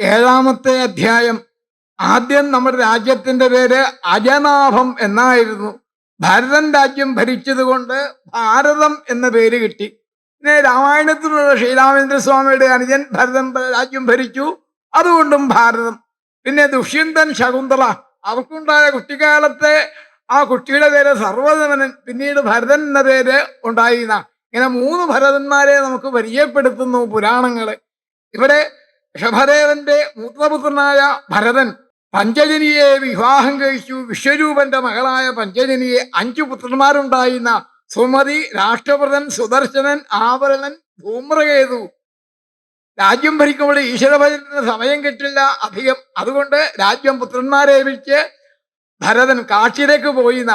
ഏഴാമത്തെ അധ്യായം. ആദ്യം നമ്മുടെ രാജ്യത്തിന്റെ പേര് അജനാഭം എന്നായിരുന്നു. ഭരതൻ രാജ്യം ഭരിച്ചതുകൊണ്ട് ഭാരതം എന്ന പേര് കിട്ടി. പിന്നെ രാമായണത്തിലുള്ള ശ്രീരാമേന്ദ്ര സ്വാമിയുടെ അനുജൻ ഭരതൻ രാജ്യം ഭരിച്ചു. അതുകൊണ്ടും ഭാരതം. പിന്നെ ദുഷ്യന്തൻ ശകുന്തള. അവർക്കുണ്ടായ കുട്ടിക്കാലത്തെ ആ കുട്ടിയുടെ പേര് സർവധമനൻ പിന്നീട് ഭരതൻ എന്ന പേര് ഉണ്ടായിരുന്ന ഇങ്ങനെ മൂന്ന് ഭരതന്മാരെ നമുക്ക് പരിചയപ്പെടുത്തുന്നു പുരാണങ്ങൾ. ഇവിടെ ഋഷഭദേവന്റെ മൂത്രപുത്രനായ ഭരതൻ പഞ്ചജനിയെ വിവാഹം കഴിച്ചു. വിശ്വരൂപന്റെ മകളായ പഞ്ചജനിയെ അഞ്ചു പുത്രന്മാരുണ്ടായിരുന്ന സുമതി രാഷ്ട്രപ്രതൻ സുദർശനൻ ആവരണൻ ധൂമ്രകേതു. രാജ്യം ഭരിക്കുമ്പോൾ ഈശ്വരഭജനത്തിന് സമയം കിട്ടില്ല. അധികം അതുകൊണ്ട് രാജ്യം പുത്രന്മാരെ വിളിച്ച് ഭരതൻ കാക്ഷിയിലേക്ക് പോയിന്ന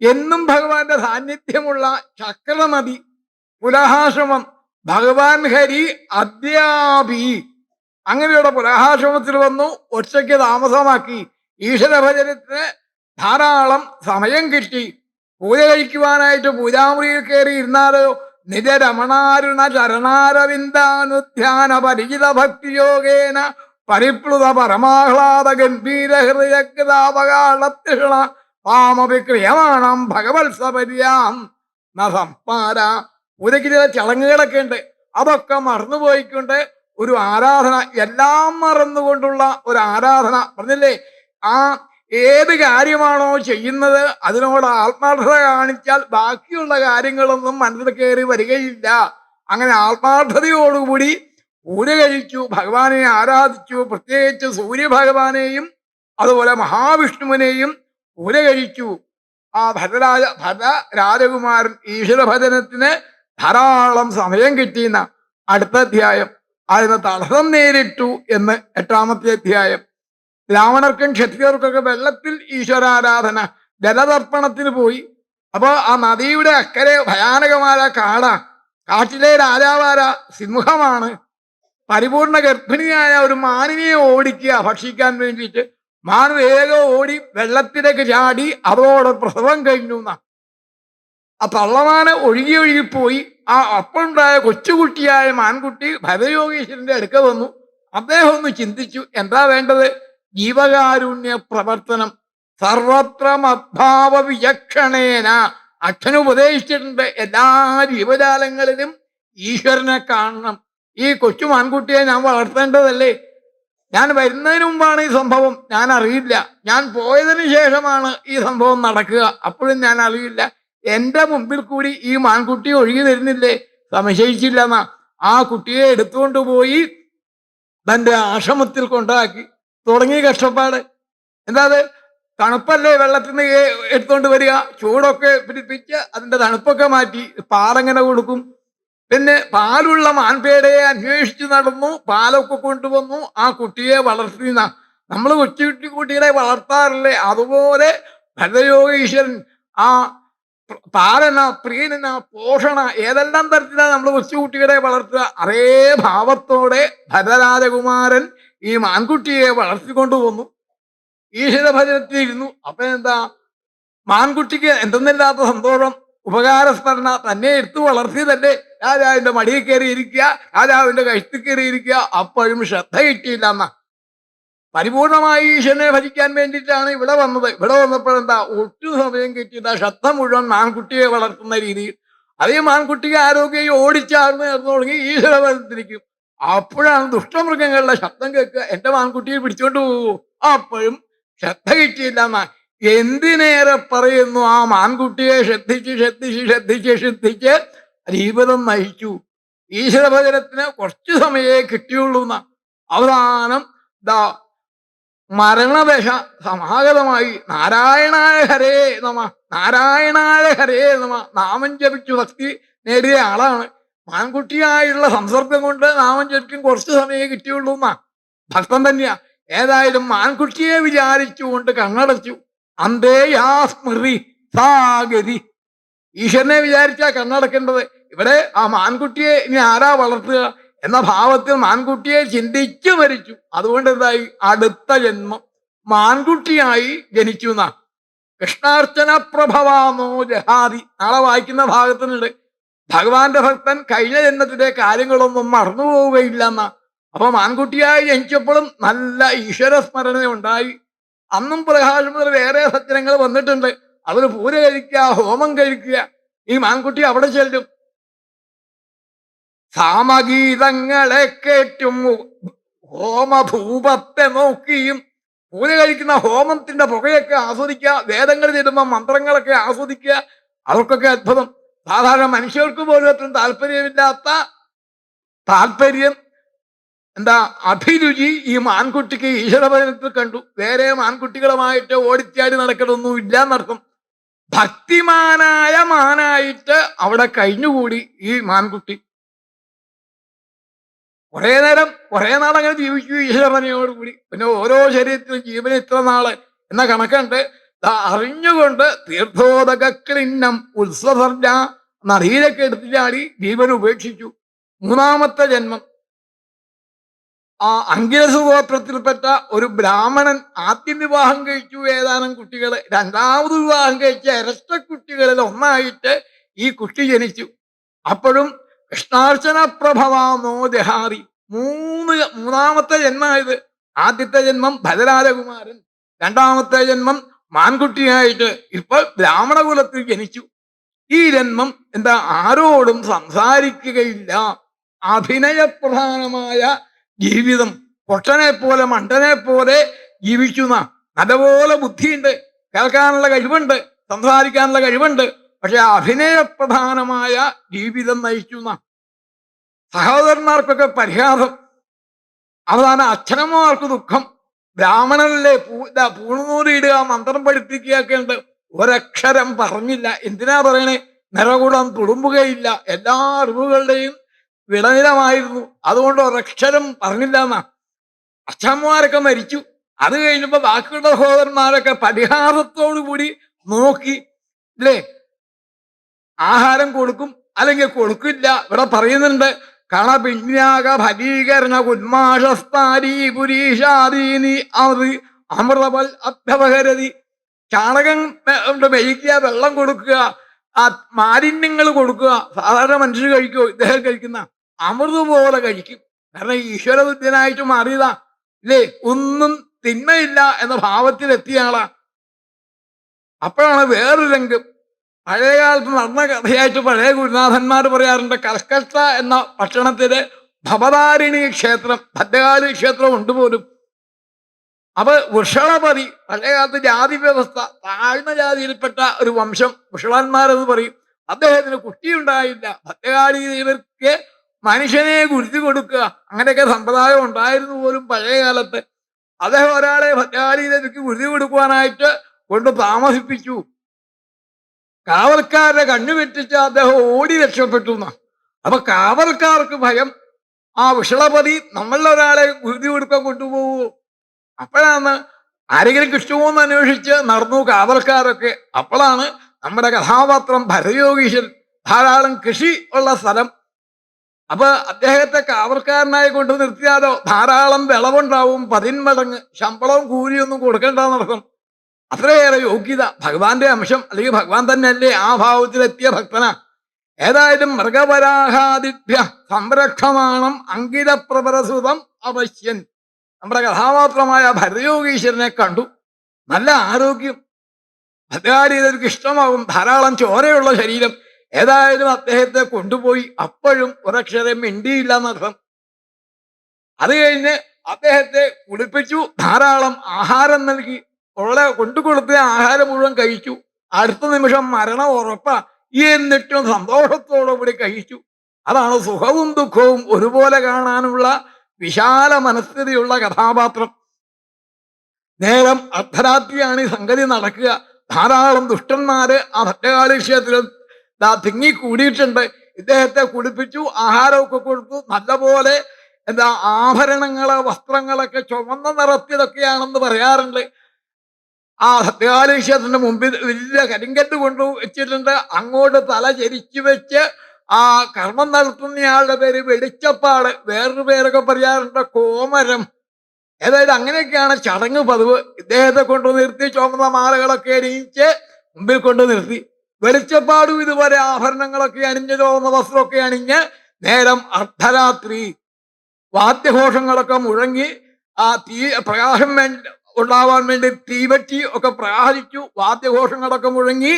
എന്നും ഭഗവാന്റെ സാന്നിധ്യമുള്ള ചക്രനദി പുലഹാശ്രമം ഭഗവാൻ ഹരി അദ്യാപി അങ്ങനെയുള്ള പുരാഹാശ്രമത്തിൽ വന്നു ഒറ്റയ്ക്ക് താമസമാക്കി. ഈശ്വരഭജനത്തിന് ധാരാളം സമയം കിട്ടി. പൂജ കഴിക്കുവാനായിട്ട് പൂജാമുറിയിൽ കയറി ഇരുന്നാലോ? നിജരമണാരുണ ചരണാരവിന്ദാനുധ്യാന പരിചിത ഭക്തിയോഗേന പരിപ്ലുത പരമാഹ്ലാദ ഗംഭീര ഹൃദയകൃതാപകാളത്തിഷണ പാമപി ക്രിയമാണം ഭഗവത്സപര്യാം നസംപാര സംപാര പൂജയ്ക്ക് ചില ചടങ്ങുകളൊക്കെ ഉണ്ട്. അതൊക്കെ മറന്നുപോയിക്കൊണ്ട് ഒരു ആരാധന എല്ലാം മറന്നുകൊണ്ടുള്ള ഒരു ആരാധന. പറഞ്ഞില്ലേ? ആ ഏത് കാര്യമാണോ ചെയ്യുന്നത് അതിനോട് ആത്മാർത്ഥത കാണിച്ചാൽ ബാക്കിയുള്ള കാര്യങ്ങളൊന്നും മനസ്സിൽ കയറി വരികയില്ല. അങ്ങനെ ആത്മാർത്ഥതയോടുകൂടി പൂജ കഴിച്ചു ഭഗവാനെ ആരാധിച്ചു പ്രത്യേകിച്ച് സൂര്യഭഗവാനെയും അതുപോലെ മഹാവിഷ്ണുവിനെയും പൂജ കഴിച്ചു. ആ ഭരരാജ ഭര രാജകുമാരൻ ഈശ്വരഭജനത്തിന് ധാരാളം സമയം കിട്ടിയെന്ന അടുത്ത അധ്യായം. അതിന് തടസ്സം നേരിട്ടു എന്ന് എട്ടാമത്തെ അധ്യായം. ബ്രാഹ്മണർക്കും ക്ഷത്രിയർക്കൊക്കെ വെള്ളത്തിൽ ഈശ്വരാരാധന ജലതർപ്പണത്തിന് പോയി. അപ്പോൾ ആ നദിയുടെ അക്കരെ ഭയാനകമായ കാട. കാട്ടിലെ രാജാവാര സിംഹമാണ്. പരിപൂർണ ഗർഭിണിയായ ഒരു മാനിനെ ഓടിക്കുക ഭക്ഷിക്കാൻ വേണ്ടിയിട്ട്. മാൻ വേഗം ഓടി വെള്ളത്തിലേക്ക് ചാടി അതോടെ പ്രസവം കഴിഞ്ഞു എന്നാ. ആ തള്ളമാന ഒഴുകി ഒഴുകിപ്പോയി ആ അപ്പുണ്ടായ കൊച്ചുകുട്ടിയായ മാൻകുട്ടി ഭരയോഗീശ്വരന്റെ അടുക്ക വന്നു. അദ്ദേഹം ഒന്ന് ചിന്തിച്ചു എന്താ വേണ്ടത്? ജീവകാരുണ്യ പ്രവർത്തനം. സർവത്ര മദ്ഭാവ വിചക്ഷണേന. അച്ഛൻ ഉപദേശിച്ചിട്ടുണ്ട് എല്ലാ ജീവജാലങ്ങളിലും ഈശ്വരനെ കാണണം. ഈ കൊച്ചു മാൻകുട്ടിയെ ഞാൻ വളർത്തേണ്ടതല്ലേ? ഞാൻ വരുന്നതിന് മുമ്പാണ് ഈ സംഭവം. ഞാൻ അറിയില്ല. ഞാൻ പോയതിന് ശേഷമാണ് ഈ സംഭവം നടക്കുക. അപ്പോഴും ഞാൻ അറിയില്ല. എന്റെ മുമ്പിൽ കൂടി ഈ മാൻകുട്ടി ഒഴുകി തരുന്നില്ലേ സംശയിച്ചില്ല എന്നാ ആ കുട്ടിയെ എടുത്തുകൊണ്ട് പോയി തന്റെ ആശ്രമത്തിൽ കൊണ്ടാക്കി. തുടങ്ങി കഷ്ടപ്പാട്. എന്താ അത്? തണുപ്പല്ലേ വെള്ളത്തിൽ നിന്ന് എടുത്തുകൊണ്ട് വരിക. ചൂടൊക്കെ പിടിപ്പിച്ച് അതിന്റെ തണുപ്പൊക്കെ മാറ്റി പാലങ്ങനെ കൊടുക്കും? പിന്നെ പാലുള്ള മാൻപേടയെ അന്വേഷിച്ച് നടന്നു. പാലൊക്കെ കൊണ്ടുവന്നു. ആ കുട്ടിയെ വളർത്തി. നമ്മൾ കൊച്ചുകുട്ടി കുട്ടികളെ വളർത്താറില്ലേ? അതുപോലെ ഭരതയോഗീശ്വരൻ ആ പാലന പ്രീണന പോഷണ ഏതെല്ലാം തരത്തിലാണ് നമ്മൾ കൊച്ചുകുട്ടികളെ വളർത്തുക? അതേ ഭാവത്തോടെ ഭരതരാജകുമാരൻ ഈ മാൻകുട്ടിയെ വളർത്തിക്കൊണ്ടു വന്നു. ഈശ്വര ഇരുന്നു. അപ്പൊ എന്താ? മാൻകുട്ടിക്ക് എന്തെന്നില്ലാത്ത സന്തോഷം. ഉപകാരസ്മരണ തന്നെ എടുത്തു വളർത്തിയതല്ലേ രാജാവിന്റെ മടിയിൽ കയറി ഇരിക്കുക രാജാവിന്റെ കഴുത്തിൽ കയറി ഇരിക്കുക അപ്പോഴും ശ്രദ്ധ കിട്ടിയില്ല എന്നാ. പരിപൂർണമായി ഈശ്വരനെ ഭജിക്കാൻ വേണ്ടിയിട്ടാണ് ഇവിടെ വന്നത്. ഇവിടെ വന്നപ്പോഴെന്താ ഒട്ടു സമയം കിട്ടിയത് ശബ്ദം മുഴുവൻ മാൻകുട്ടിയെ വളർത്തുന്ന രീതിയിൽ. അതേ മാൻകുട്ടിയെ ആരോഗ്യം ഓടിച്ചാർന്ന് എന്ന് തുടങ്ങി ഈശ്വര വരത്തിരിക്കും അപ്പോഴാണ് ദുഷ്ടമൃഗങ്ങളുടെ ശബ്ദം കേൾക്കുക. എന്റെ മാൻകുട്ടിയെ പിടിച്ചോണ്ട് പോകൂ അപ്പോഴും ശ്രദ്ധ കിട്ടിയില്ല. എന്നാ എന്തിനേറെ പറയുന്നു ആ മാൻകുട്ടിയെ? ശ്രദ്ധിച്ച് ശ്രദ്ധിച്ച് ശ്രദ്ധിച്ച് ശ്രദ്ധിച്ച് ജീവിതം നയിച്ചു. ഈശ്വരഭജനത്തിന് കുറച്ചു സമയേ കിട്ടിയുള്ളൂ എന്നാ. അവസാനം ദാ മരണദശ സമാഗതമായി നാരായണായ ഹരേ നമ നാരായണായ ഹരേ നമ നാമം ജപിച്ചു ഭക്തി നേടിയ ആളാണ്. മാൻകുട്ടിയായുള്ള സംസർഗം കൊണ്ട് നാമം ജപിക്കും കുറച്ച് സമയം കിട്ടിയുള്ളൂ എന്നാ. ഭക്തൻ തന്നെയാ. ഏതായാലും മാൻകുട്ടിയെ വിചാരിച്ചുകൊണ്ട് കണ്ണടച്ചു. അന്തേ യാ സ്മൃതി സാഗതി ഈശ്വരനെ വിചാരിച്ചാ കണ്ണടക്കേണ്ടത്. ഇവിടെ ആ മാൻകുട്ടിയെ ഇനി ആരാ വളർത്തുക? എന്ന ഭാവത്തിൽ മാൻകുട്ടിയെ ചിന്തിച്ചു മരിച്ചു. അതുകൊണ്ട് എന്തായി? അടുത്ത ജന്മം മാൻകുട്ടിയായി ജനിച്ചു എന്നാ. കൃഷ്ണാർച്ചന പ്രഭവാമോ ജഹാദി നാളെ വായിക്കുന്ന ഭാഗത്തിനുണ്ട്. ഭഗവാന്റെ ഭക്തൻ കഴിഞ്ഞ ജന്മത്തിലെ കാര്യങ്ങളൊന്നും മറന്നുപോവുകയില്ല എന്നാ. അപ്പൊ മാൻകുട്ടിയായി ജനിച്ചപ്പോഴും നല്ല ഈശ്വര സ്മരണ ഉണ്ടായി. അന്നും പ്രകാശം മുതൽ വേറെ സജ്ജനങ്ങൾ വന്നിട്ടുണ്ട്. അവർ പൂര കഴിക്കുക ഹോമം കഴിക്കുക. ഈ മാൻകുട്ടി അവിടെ ചെല്ലും. സാമഗീതങ്ങളെ കേറ്റും ഹോമഭൂപത്തെ നോക്കിയും പൂജ കഴിക്കുന്ന ഹോമത്തിന്റെ പുകയൊക്കെ ആസ്വദിക്കുക വേദങ്ങൾ തരുമ്പോൾ മന്ത്രങ്ങളൊക്കെ ആസ്വദിക്കുക അവർക്കൊക്കെ അത്ഭുതം. സാധാരണ മനുഷ്യർക്ക് പോലും അത്ര താല്പര്യമില്ലാത്ത താല്പര്യം എന്താ അഭിരുചി ഈ മാൻകുട്ടിക്ക് ഈശ്വരഭജനത്തിൽ കണ്ടു. വേറെ മാൻകുട്ടികളുമായിട്ട് ഓടിച്ചാടി നടക്കണമൊന്നും ഇല്ല എന്നർത്ഥം ഭക്തിമാനായ മാനായിട്ട് അവിടെ കഴിഞ്ഞുകൂടി ഈ മാൻകുട്ടി. കുറെ നേരം കുറെ നാൾ അങ്ങനെ ജീവിച്ചു ഈശ്വരനയോടുകൂടി പിന്നെ ഓരോ ശരീരത്തിലും ജീവൻ ഇത്ര നാൾ എന്ന കണക്കുണ്ട്. അറിഞ്ഞുകൊണ്ട് തീർത്ഥോദകിന്നം ഉത്സവർജ നദിയിലൊക്കെ എടുത്തു ചാടി ജീവൻ ഉപേക്ഷിച്ചു. മൂന്നാമത്തെ ജന്മം. ആ അങ്കിരസ് ഗോത്രത്തിൽപ്പെട്ട ഒരു ബ്രാഹ്മണൻ ആദ്യം വിവാഹം കഴിച്ചു ഏതാനും കുട്ടികളെ. രണ്ടാമത് വിവാഹം കഴിച്ച ഇരട്ട കുട്ടികളിൽ ഒന്നായിട്ട് ഈ കുട്ടി ജനിച്ചു. അപ്പോഴും കൃഷ്ണാർച്ചന പ്രഭവാമോ ജഹാറി മൂന്ന് മൂന്നാമത്തെ ജന്മമായത് ആദ്യത്തെ ജന്മം ഭരരാജകുമാരൻ രണ്ടാമത്തെ ജന്മം മാൻകുട്ടിയായിട്ട് ഇപ്പോൾ ബ്രാഹ്മണകുലത്തിൽ ജനിച്ചു. ഈ ജന്മം എന്താ ആരോടും സംസാരിക്കുകയില്ല. അഭിനയപ്രധാനമായ ജീവിതം. പൊട്ടനെ പോലെ മണ്ടനെ പോലെ ജീവിക്കുന്ന നല്ലപോലെ ബുദ്ധിയുണ്ട്. കേൾക്കാനുള്ള കഴിവുണ്ട്. സംസാരിക്കാനുള്ള കഴിവുണ്ട്. പക്ഷെ അഭിനയപ്രധാനമായ ജീവിതം നയിക്കുന്ന സഹോദരന്മാർക്കൊക്കെ പരിഹാസം അവസാനം അച്ഛനമ്മമാർക്ക് ദുഃഖം ബ്രാഹ്മണനല്ലേ പൂ ഇതാ പൂണുനൂറിയിടുക മന്ത്രം പഠിപ്പിക്കുകയൊക്കെ ഉണ്ട്. ഒരക്ഷരം പറഞ്ഞില്ല. എന്തിനാ പറയണേ? നിറകുടം തുളുമ്പുകയില്ല. എല്ലാ അറിവുകളുടെയും വിളനിലമായിരുന്നു. അതുകൊണ്ട് ഒരക്ഷരം പറഞ്ഞില്ല എന്നാ. അച്ഛന്മാരൊക്കെ മരിച്ചു. അത് കഴിഞ്ഞപ്പോൾ ബാക്കിയുള്ള സഹോദരന്മാരൊക്കെ പരിഹാരത്തോടു കൂടി നോക്കി. അല്ലേ ആഹാരം കൊടുക്കും അല്ലെങ്കിൽ കൊടുക്കില്ല. ഇവിടെ പറയുന്നുണ്ട് കണപിന്യാക ഫലീകരണ ഉന്മാഷസ്ഥാരി പുരീഷാദീനി അത് അമൃതവൽ അധ്യപകരതി. ചാണകം മെയ്ക്കുക വെള്ളം കൊടുക്കുക ആ മാലിന്യങ്ങൾ കൊടുക്കുക. സാധാരണ മനുഷ്യർ കഴിക്കുമോ ഇദ്ദേഹം കഴിക്കുന്ന അമൃത് പോലെ കഴിക്കും. കാരണം ഈശ്വര ബുദ്ധനായിട്ട് മാറിയതാ. ഇല്ലേ? ഒന്നും തിന്മയില്ല എന്ന ഭാവത്തിലെത്തിയാളാ അപ്പോഴാണ് വേറൊരു രംഗം. പഴയ കാലത്ത് നടന്ന കഥയായിട്ട് പഴയ ഗുരുനാഥന്മാർ പറയാറുണ്ട് കൽക്കട്ട എന്ന പട്ടണത്തിലെ ഭവതാരിണി ക്ഷേത്രം ഭദ്രകാലി ക്ഷേത്രം ഉണ്ട് പോലും അപ്പൊ വൃഷളപതി പഴയ കാലത്ത് ജാതി വ്യവസ്ഥ താഴ്ന്ന ജാതിയിൽപ്പെട്ട ഒരു വംശം വൃഷളന്മാരെന്ന് പറയും. അദ്ദേഹത്തിന് കുട്ടിയുണ്ടായില്ല. ഭദ്രകാലി ദേവർക്ക് മനുഷ്യനെ ഗുരുതി കൊടുക്കുക അങ്ങനെയൊക്കെ സമ്പ്രദായം ഉണ്ടായിരുന്നു പോലും പഴയ കാലത്ത് അദ്ദേഹം ഒരാളെ ഭദ്രകാലി ദേവിക്ക് ഗുരുതി കൊടുക്കുവാനായിട്ട് കൊണ്ട് താമസിപ്പിച്ചു. കാവൽക്കാരുടെ കണ്ണു വെട്ടിച്ച് അദ്ദേഹം ഓടി രക്ഷപ്പെട്ടു എന്നാ. അപ്പൊ കാവൽക്കാർക്ക് ഭയം. ആ വിഷളപതി നമ്മളിൽ ഒരാളെ ഗുരുതി കൊടുക്കാൻ കൊണ്ടുപോകൂ അപ്പോഴാണ് ആരെങ്കിലും കിട്ടുമോ എന്ന് അന്വേഷിച്ച് നടന്നു കാവൽക്കാരൊക്കെ. അപ്പോഴാണ് നമ്മുടെ കഥാപാത്രം ഭരയോഗീശൻ ധാരാളം കൃഷി ഉള്ള സ്ഥലം. അപ്പൊ അദ്ദേഹത്തെ കാവൽക്കാരനായി കൊണ്ട് നിർത്തിയാലോ? ധാരാളം വിളവുണ്ടാവും പതിന്മടങ്ങ് ശമ്പളവും കൂലിയൊന്നും കൊടുക്കേണ്ടെന്നർത്ഥം അത്രയേറെ യോഗ്യത ഭഗവാന്റെ അംശം അല്ലെങ്കിൽ ഭഗവാൻ തന്നെ തന്നെയല്ലേ ആ ഭാവത്തിലെത്തിയ ഭക്തന. ഏതായാലും മൃഗപരാഹാദിഭ്യ സംരക്ഷമാണം അങ്കിതപ്രപരസുതം അവശ്യൻ. നമ്മുടെ കഥാപാത്രമായ ഭരതയോഗീശ്വരനെ കണ്ടു. നല്ല ആരോഗ്യം. ഭദ്രാരീതർക്ക് ഇഷ്ടമാകും. ധാരാളം ചോരയുള്ള ശരീരം. ഏതായാലും അദ്ദേഹത്തെ കൊണ്ടുപോയി അപ്പോഴും ഒരക്ഷരം മിണ്ടിയില്ല എന്നർത്ഥം അത് കഴിഞ്ഞ് അദ്ദേഹത്തെ കുളിപ്പിച്ചു. ധാരാളം ആഹാരം നൽകി. ഉള്ള കൊണ്ടു കൊടുത്ത ആഹാരം മുഴുവൻ കഴിച്ചു. അടുത്ത നിമിഷം മരണം ഉറപ്പാ. എന്നിട്ടും സന്തോഷത്തോടു കൂടി കഴിച്ചു. അതാണ് സുഖവും ദുഃഖവും ഒരുപോലെ കാണാനുള്ള വിശാല മനസ്ഥിതിയുള്ള കഥാപാത്രം. നേരം അർദ്ധരാത്രിയാണ് ഈ സംഗതി നടക്കുക. ധാരാളം ദുഷ്ടന്മാര് ആ ഭക്തകാളി ക്ഷേത്രത്തിൽ ദാ തിങ്ങി കൂടിയിട്ടുണ്ട് ഇദ്ദേഹത്തെ കുടിപ്പിച്ചു ആഹാരമൊക്കെ കൊടുത്തു. നല്ലപോലെ എന്താ ആഭരണങ്ങൾ വസ്ത്രങ്ങളൊക്കെ ചുവന്ന നിറത്തിലൊക്കെയാണെന്ന് പറയാറുണ്ട്. ആ സത്യകാലി ക്ഷേത്രത്തിന്റെ മുമ്പിൽ വലിയ കരിങ്കല്ല് കൊണ്ടു വെച്ചിട്ടുണ്ട്. അങ്ങോട്ട് തല ചരിച്ചു വെച്ച് ആ കർമ്മം നടത്തുന്നയാളുടെ പേര് വെളിച്ചപ്പാട് വേറൊരു പേരൊക്കെ പറയാറുണ്ട് കോമരം. ഏതായാലും അങ്ങനെയൊക്കെയാണ് ചടങ്ങ് പതിവ്. ഇദ്ദേഹത്തെ കൊണ്ട് നിർത്തി ചുമന്ന മാലകളൊക്കെ അണിയിച്ച് മുമ്പിൽ കൊണ്ട് നിർത്തി. വെളിച്ചപ്പാടും ഇതുവരെ ആഭരണങ്ങളൊക്കെ അണിഞ്ഞ് തോന്നുന്ന വസ്ത്രമൊക്കെ അണിഞ്ഞ് നേരം അർദ്ധരാത്രി. വാദ്യഘോഷങ്ങളൊക്കെ മുഴങ്ങി ആ തീ പ്രകാശം വേണ്ടി ഉണ്ടാവാൻ വേണ്ടി തീവറ്റി ഒക്കെ പ്രകാശിച്ചു വാദ്യഘോഷങ്ങളൊക്കെ മുഴങ്ങി.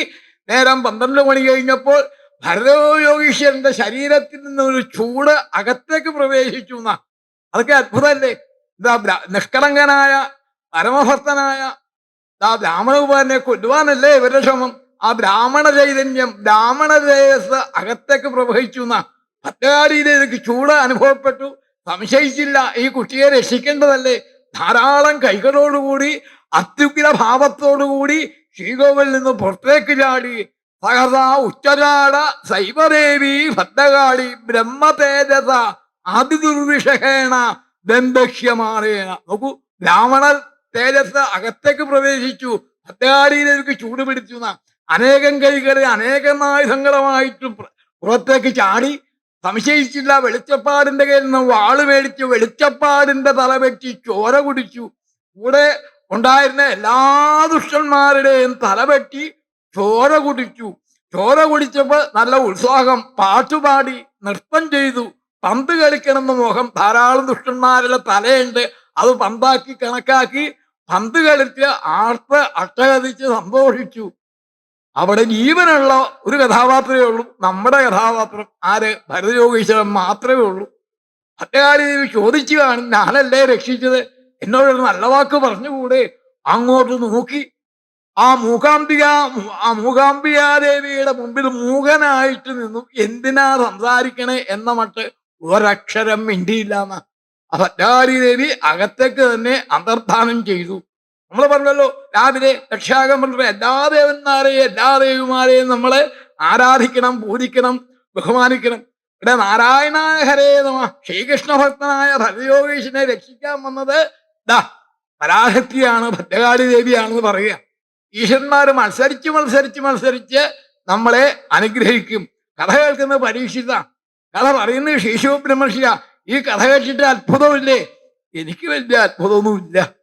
നേരം പന്ത്രണ്ട് മണി കഴിഞ്ഞപ്പോൾ ഭരതയോഗീശ്വരന്റെ ശരീരത്തിൽ നിന്ന് ഒരു ചൂട് അകത്തേക്ക് പ്രവേശിച്ചു എന്നാ. അതൊക്കെ അത്ഭുതമല്ലേ? എന്താ നിഷ്കളങ്കനായ പരമഭക്തനായ ആ ബ്രാഹ്മണകുമാരനെ കൊല്ലുവാനല്ലേ ഇവരുടെ ശ്രമം? ആ ബ്രാഹ്മണ ചൈതന്യം ബ്രാഹ്മണ തേജസ് അകത്തേക്ക് പ്രവഹിച്ചു എന്നാ. ഭക്തകാരിയിലേക്ക് ചൂട് അനുഭവപ്പെട്ടു. സംശയിച്ചില്ല ഈ കുട്ടിയെ രക്ഷിക്കേണ്ടതല്ലേ? ധാരാളം കൈകളോടുകൂടി അത്യുഗ്ര ഭാവത്തോടുകൂടി ശ്രീകോവിൽ നിന്ന് പുറത്തേക്ക് ചാടി. സഹസ ഉച്ചചാട സൈവദേവി ഭദ്രകാളി ബ്രഹ്മ തേജസ അതിദുർവിഷഹേണ ദന്തക്ഷ്യമാണേന നോക്കൂ ബ്രാഹ്മണ തേജസ് അകത്തേക്ക് പ്രവേശിച്ചു. ഭദ്രകാളിയിലേക്ക് ചൂട് പിടിച്ചു എന്നാ. അനേകം കൈകളെ അനേകം ആയുധങ്ങളുമായിട്ട് പുറത്തേക്ക് ചാടി. സംശയിച്ചില്ല വെളിച്ചപ്പാടിന്റെ കയ്യിൽ നിന്ന് വാൾ മേടിച്ചു വെളിച്ചപ്പാടിന്റെ തല വെച്ച് ചോര കുടിച്ചു. കൂടെ ഉണ്ടായിരുന്ന എല്ലാ ദുഷ്ടന്മാരുടെയും തല വെട്ടി ചോര കുടിച്ചു. ചോര കുടിച്ചപ്പോ നല്ല ഉത്സാഹം പാട്ടുപാടി നൃത്തം ചെയ്തു. പന്ത് കളിക്കണമെന്ന് മോഹം ധാരാളം ദുഷ്ടന്മാരുടെ തലയുണ്ട്. അത് പന്താക്കി കണക്കാക്കി പന്ത് കളിച്ച് ആർത്ത് അട്ടകതിച്ച് സന്തോഷിച്ചു. അവിടെ ജീവനുള്ള ഒരു കഥാപാത്രമേ ഉള്ളൂ. നമ്മുടെ കഥാപാത്രം ആര്? ഭരതയോഗീശ്വരൻ മാത്രമേ ഉള്ളൂ. അദ്ദേഹം ചോദിച്ചു കാണും ഞാനല്ലേ രക്ഷിച്ചത്? എന്നോടൊരു നല്ല വാക്ക് പറഞ്ഞുകൂടെ? അങ്ങോട്ട് നോക്കി. ആ മൂകാംബിക ആ മൂകാംബികാദേവിയുടെ മുമ്പിൽ മൂകനായിട്ട് നിന്നു എന്തിനാ സംസാരിക്കണേ എന്ന മട്ട് ഒരക്ഷരം മിണ്ടിയില്ലാന്ന് ആ ഭറ്റാരി ദേവി അകത്തേക്ക് തന്നെ അന്തർധാനം ചെയ്തു. നമ്മൾ പറഞ്ഞല്ലോ രാവിലെ രക്ഷാകം പറഞ്ഞ എല്ലാ ദേവന്മാരെയും എല്ലാ ദേവിമാരെയും നമ്മൾ ആരാധിക്കണം പൂജിക്കണം ബഹുമാനിക്കണം. ഇവിടെ നാരായണ ഹരേ നമ ശ്രീകൃഷ്ണ ഭക്തനായ ഭരതയോഗീശനെ രക്ഷിക്കാൻ വന്നത് ദാ പരാഹത്യാണ് ഭദ്രകാളി ദേവിയാണെന്ന് പറയുക. ഈശ്വരന്മാര് മത്സരിച്ച് മത്സരിച്ച് മത്സരിച്ച് നമ്മളെ അനുഗ്രഹിക്കും. കഥ കേൾക്കുന്ന പരീക്ഷിത കഥ പറയുന്നത് ശിശു ബ്രഹ്മർഷിയ ഈ കഥ കേട്ടിട്ട് അത്ഭുതമില്ലേ? എനിക്ക് വലിയ അത്ഭുതമൊന്നുമില്ല.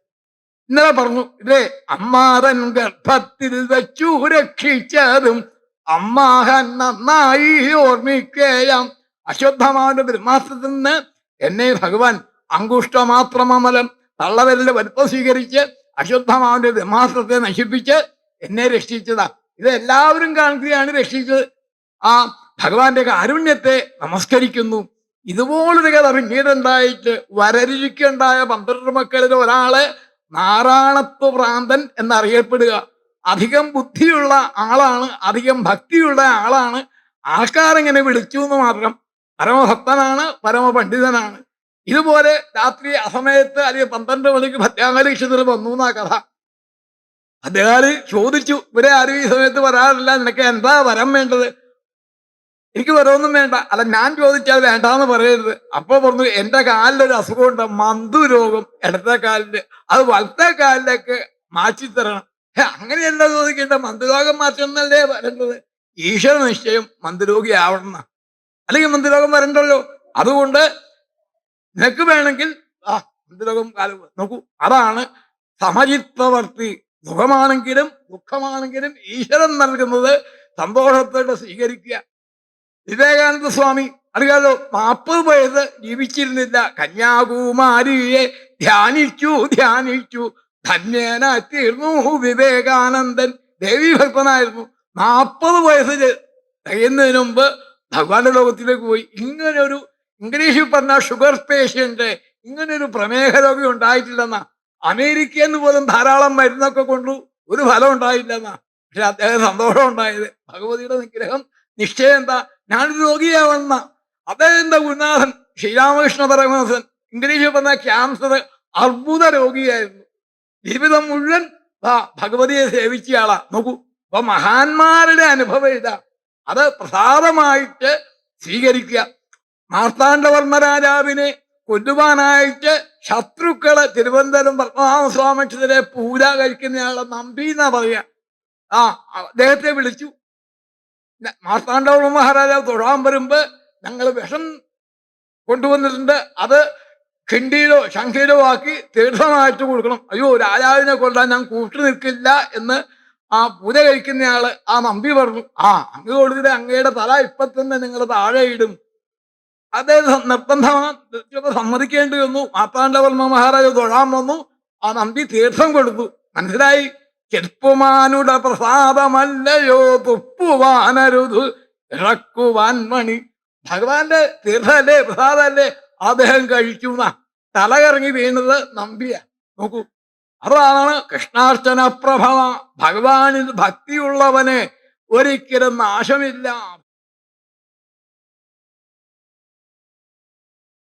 ഇന്നലെ പറഞ്ഞു ഇതേ അമ്മാതൻ ഗർഭത്തിൽ വെച്ചു രക്ഷിച്ചതും അമ്മാഹൻ നന്നായി ഓർമ്മിക്കേയാം അശുദ്ധമായ ബ്രഹ്മാസ്ത്രത്തിൽ നിന്ന് എന്നെ ഭഗവാൻ അങ്കുഷ്ടമാത്രമമലം തള്ളവരലിന്റെ വലുപ്പം സ്വീകരിച്ച് അശ്വത്ഥമാവിന്റെ ബ്രഹ്മാസ്ത്രത്തെ നശിപ്പിച്ച് എന്നെ രക്ഷിച്ചതാ. ഇത് എല്ലാവരും കാണുകയാണ് രക്ഷിച്ചത്. ആ ഭഗവാന്റെ കാരുണ്യത്തെ നമസ്കരിക്കുന്നു. ഇതുപോലൊരു കഥ പിന്നീടുണ്ടായിട്ട് വരരുചിക്കുണ്ടായ പന്ത്രണ്ട് മക്കളിൽ ഒരാൾ നാരായണത്വ ഭ്രാന്തൻ എന്നറിയപ്പെടുക. അധികം ബുദ്ധിയുള്ള ആളാണ് അധികം ഭക്തിയുള്ള ആളാണ്. ആൾക്കാരെങ്ങനെ വിളിച്ചു എന്ന് മാത്രം. പരമഭക്തനാണ് പരമപണ്ഡിതനാണ്. ഇതുപോലെ രാത്രി അസമയത്ത് അല്ലെങ്കിൽ പന്ത്രണ്ട് മണിക്ക് ഭദ്രാകാലീക്ഷത്തിൽ വന്നു എന്നാ കഥ. അദ്ദേഹം ചോദിച്ചു ഇവരെ ആരും ഈ സമയത്ത് വരാറില്ല. നിനക്ക് എന്താ വരം വേണ്ടത്? എനിക്ക് വരവൊന്നും വേണ്ട. അല്ല ഞാൻ ചോദിച്ചാൽ വേണ്ടാന്ന് പറയരുത്. അപ്പൊ പറഞ്ഞു എന്റെ കാലിലൊരു അസുഖമുണ്ട്. മന്ദു രോഗം ഇടത്തെ കാലിന്റെ അത് വലത്തെ കാലിലേക്ക് മാറ്റി തരണം. അങ്ങനെയല്ല ചോദിക്കേണ്ട മന്ദുരോഗം മാറ്റണമെന്നല്ലേ വരേണ്ടത് ഈശ്വര നിശ്ചയം മന്ദുരോഗി ആവണം അല്ലെങ്കിൽ മന്ദുരോഗം വരണ്ടല്ലോ. അതുകൊണ്ട് നിനക്ക് വേണമെങ്കിൽ ആ മന്ദുരോഗം കാലം നോക്കൂ. അതാണ് സമചിത്തവർത്തി. സുഖമാണെങ്കിലും ദുഃഖമാണെങ്കിലും ഈശ്വരൻ നൽകുന്നത് സന്തോഷത്തോടെ സ്വീകരിക്കുക. വിവേകാനന്ദ സ്വാമി അറിയാലോ നാൽപ്പത് വയസ്സ് ജീവിച്ചിരുന്നില്ല. കന്യാകുമാരിയെ ധ്യാനിച്ചു ധ്യാനിച്ചു. ധന്യേന തീർന്നു വിവേകാനന്ദൻ. ദേവീഭക്തനായിരുന്നു നാൽപ്പത് വയസ്സ് ചെ- തികയുന്നതിന് മുമ്പ് ഭഗവാന്റെ ലോകത്തിലേക്ക് പോയി. ഇങ്ങനെ ഒരു ഇംഗ്ലീഷിൽ പറഞ്ഞ ഷുഗർ പേഷ്യന്റ് ഇങ്ങനെ ഒരു പ്രമേഹ രോഗി ഉണ്ടായിട്ടില്ലെന്ന. അമേരിക്കയിൽ നിന്ന് പോലും ധാരാളം മരുന്നൊക്കെ കൊണ്ടു ഒരു ഫലം ഉണ്ടായില്ലെന്ന. പക്ഷെ അദ്ദേഹം സന്തോഷം ഉണ്ടായത് ഭഗവതിയുടെ നിഗ്രഹം നിശ്ചയം എന്താ? ഞാൻ രോഗിയാവെന്ന അദ്ദേഹത്തിന്റെ ഗുരുനാഥൻ? ശ്രീരാമകൃഷ്ണ പരമഹംസൻ. ഇംഗ്ലീഷിൽ പറഞ്ഞ ക്യാൻസർ അർബുദ രോഗിയായിരുന്നു. ജീവിതം മുഴുവൻ ഭഗവതിയെ സേവിച്ചയാളാ. നോക്കൂ അപ്പൊ മഹാന്മാരുടെ അനുഭവം ഇതാ. അത് പ്രസാദമായിട്ട് സ്വീകരിക്കുക. മാർത്താണ്ഡവർമ്മ രാജാവിനെ കൊല്ലുവാനായിട്ട് ശത്രുക്കൾ തിരുവനന്തപുരം പത്മനാഭസ്വാമിക്ഷത്തിലെ പൂജ കഴിക്കുന്നയാളെ നമ്പി എന്നാ പറയാ. ആ അദ്ദേഹത്തെ വിളിച്ചു. മാർത്താണ്ഡവർമ്മ മഹാരാജാവ് തൊഴാൻ വരുമ്പോ ഞങ്ങൾ വിഷം കൊണ്ടുവന്നിട്ടുണ്ട്. അത് ഖിണ്ടിയിലോ ശംഖയിലോ ആക്കി തീർത്ഥമായിട്ട് കൊടുക്കണം. അയ്യോ രാജാവിനെ കൊല്ലാൻ ഞാൻ കൂട്ടു നിൽക്കില്ല എന്ന് ആ പൂജ കഴിക്കുന്നയാൾ ആ നമ്പി പറഞ്ഞു. ആ അങ്ങ് കൊടുത്തിട്ട് അങ്ങയുടെ തല ഇപ്പൊ തന്നെ നിങ്ങൾ താഴെ ഇടും. നിർബന്ധമാണ് തീർച്ചയായിട്ടും സമ്മതിക്കേണ്ടി വന്നു. മാത്താണ്ഡവർമ്മ മഹാരാജ തൊഴാൻ വന്നു. ആ നമ്പി തീർത്ഥം കൊടുത്തു. മനസ്സിലായി? ചെറുപ്പുമാനുടെ പ്രസാദമല്ലയോ തുപ്പുവാനരുത്. ഇറക്കുവാൻ മണി. ഭഗവാന്റെ തീർത്ഥല്ലേ പ്രസാദല്ലേ? അദ്ദേഹം കഴിച്ചു തലകറങ്ങി തല കറങ്ങി വീണത് നമ്പിയ. നോക്കൂ. അതാണ് കൃഷ്ണാർച്ചന പ്രഭവ. ഭഗവാനിൽ ഭക്തിയുള്ളവന് ഒരിക്കലും നാശമില്ല.